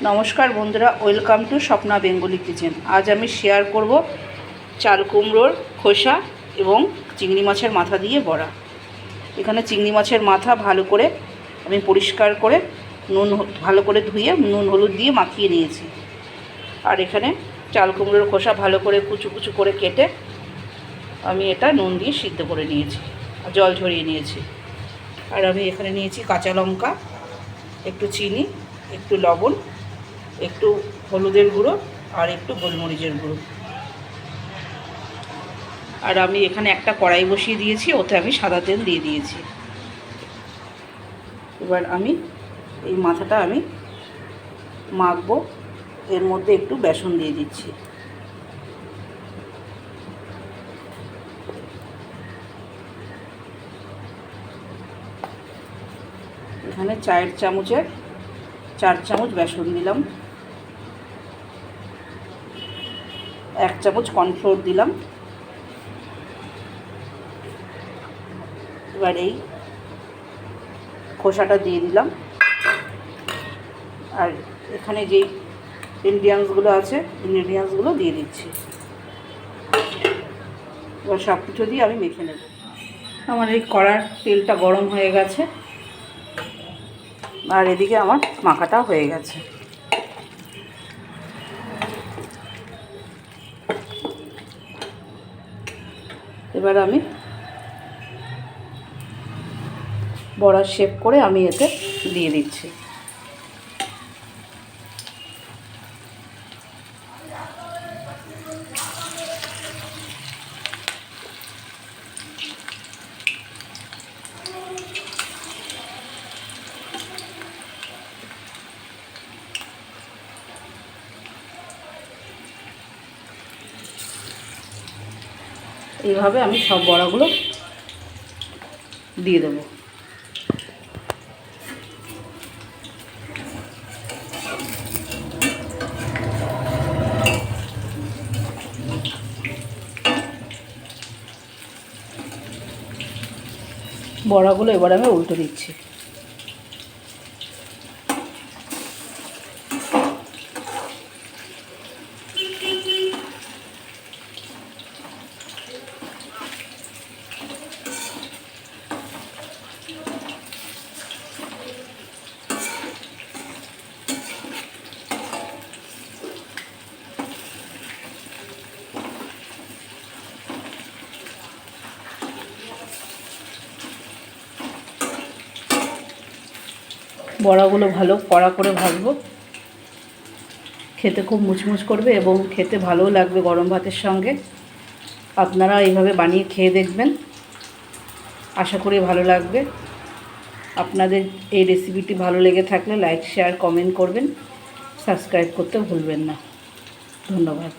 নমস্কার বন্ধুরা, welcome to Swapna Bengali kitchen. আজ আমি শেয়ার করব চাল কুমড়োর খোসা এবং চিংড়ি মাছের মাথা দিয়ে বড়া। এখানে চিংড়ি মাছের মাথা ভালো করে আমি পরিষ্কার করে নুন ভালো করে ধুয়ে নুন হলুদ দিয়ে মাখিয়ে নিয়েছি। আর এখানে চাল কুমড়োর খোসা ভালো করে কুচু কুচু করে কেটে আমি এটা নুন দিয়ে সিদ্ধ করে নিয়েছি, আর জল ঝরিয়ে নিয়েছি। আর আমি এখানে নিয়েছি কাঁচা লঙ্কা, একটু চিনি, একটু লবণ একটু হলুদের গুঁড়ো আর একটু গোলমরিচের গুঁড়ো। আর আমি এখানে একটা কড়াই বসিয়ে দিয়েছি, ওতে আমি সাদা তেল দিয়ে দিয়েছি। এবার আমি এই মাথাটা আমি মাখবো, এর মধ্যে একটু বেসন দিয়ে দিচ্ছি। এখানে চায়ের চামচের চার চামচ বেসন দিলাম। এক চামচ কর্নফ্লোর দিলাম। এবার এই খোসাটা দিয়ে দিলাম। আর এখানে যেই ইনগ্রিডিয়েন্টসগুলো আছে ইনগ্রিডিয়েন্টসগুলো দিয়ে দিচ্ছি। এবার সব কিছু দিয়ে আমি মেখে নেব। আমার এই কড়ার তেলটা গরম হয়ে গেছে। আর এদিকে আমার মাখাটা হয়ে গেছে। এবার আমি বড়ার শেপ করে আমি এতে দিয়ে দিচ্ছি। এইভাবে আমি সব বড়াগুলো দিয়ে দেবো। বড়াগুলো এবার আমি উল্টো দিচ্ছি। বড়াগুলো ভালো, কড়া করে ভাজবো। খেতে খুব মুচমুচ করবে এবং খেতে ভালোও লাগবে গরম ভাতের সঙ্গে। আপনারা এইভাবে বানিয়ে খেয়ে দেখবেন। আশা করি ভালো লাগবে। আপনাদের এই রেসিপিটি ভালো লেগে থাকলে লাইক, শেয়ার, কমেন্ট করবেন। সাবস্ক্রাইব করতে ভুলবেন না। ধন্যবাদ।